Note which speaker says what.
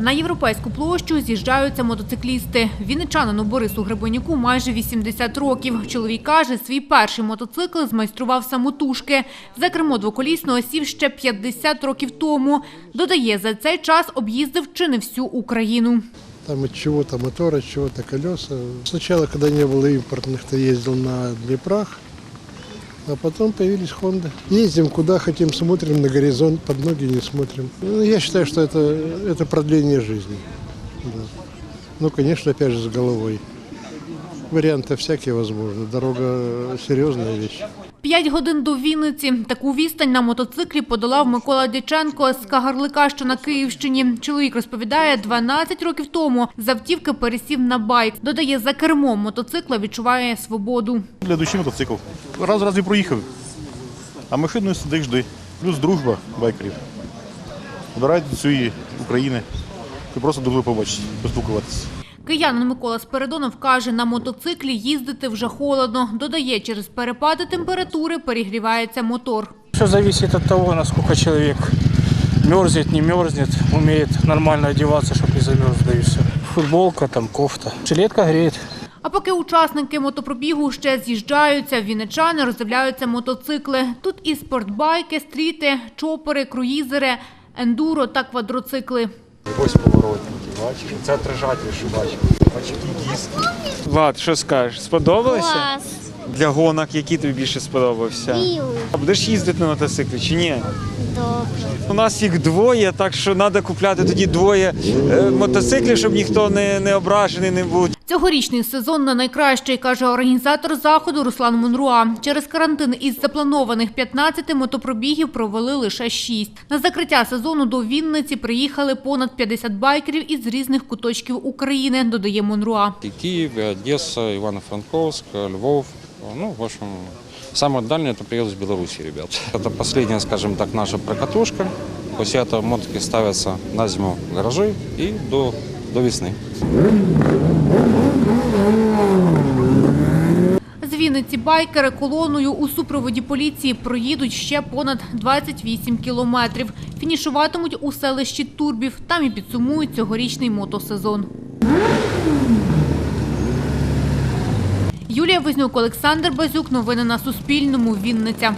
Speaker 1: На європейську площу з'їжджаються мотоциклісти. Вінничанину Борису Гребенюку майже 80 років. Чоловік каже, свій перший мотоцикл змайстрував самотужки. За кермо двоколісного сів ще 50 років тому. Додає, за цей час об'їздив чи не всю Україну.
Speaker 2: Там от чего-то мотор, от чего-то колеса. Сначала, когда не было импортных, то ездил на Днепрох, а потом появились Хонды. Ездим куда хотим, смотрим на горизонт, под ноги не смотрим. Ну, я считаю, что это, это продление жизни. Да. Ну, конечно, опять же, с головой. Варианты всякие возможны. Дорога серьезная вещь.
Speaker 1: П'ять годин до Вінниці. Таку відстань на мотоциклі подолав Микола Дяченко з Кагарлика, що на Київщині. Чоловік розповідає, 12 років тому з автівки пересів на байк. Додає, за кермом мотоцикла відчуває свободу.
Speaker 3: Для душі мотоцикл. Раз раз і проїхав. А машиною сидиш жди. Плюс дружба байкерів. Обирають до цієї України. Ти просто дружби побачити, поспілкуватися.
Speaker 1: Киянин Микола Спиридонов каже, на мотоциклі їздити вже холодно. Додає, через перепади температури перегрівається мотор.
Speaker 4: Все зависит от того, насколько человек мерзнет, не мерзнет, умеет нормально одеваться, чтобы не замерз, да и все. Футболка, там кофта. Жилетка греет.
Speaker 1: А поки учасники мотопробігу ще з'їжджаються, вінничани роздивляються мотоцикли. Тут і спортбайки, стріти, чопери, круїзери, ендуро та квадроцикли.
Speaker 5: Ось поворотники, бачиш. Це трижатель, що бачиш. Бачиш, які диски.
Speaker 6: Влад, що скажеш? Сподобалося?
Speaker 7: Клас.
Speaker 6: Для гонок, який тобі більше сподобався?
Speaker 7: Білий.
Speaker 6: А будеш їздити на мотоциклі чи ні?
Speaker 7: Добре.
Speaker 6: У нас їх двоє, так що треба купляти тоді двоє е, мотоциклів, щоб ніхто не, не ображений не був.
Speaker 1: Цьогорічний сезон не найкращий, каже організатор заходу Руслан Монруа. Через карантин із запланованих 15 мотопробігів провели лише 6. На закриття сезону до Вінниці приїхали понад 50 байкерів із різних куточків України, додає Монруа.
Speaker 8: И Киев, и Одесса, Ивано-Франковск, Львов. Ну, в общем, самое дальнее это приезд из Беларуси, ребят. Это последняя, скажем так, наша прокатушка. После этого мотики ставятся на зиму в гаражи и до, до весны.
Speaker 1: З Вінниці байкери колоною у супроводі поліції проїдуть ще понад 28 кілометрів. Фінішуватимуть у селищі Турбів. Там і підсумують цьогорічний мотосезон. Юлія Вознюк, Олександр Базюк. Новини на Суспільному. Вінниця.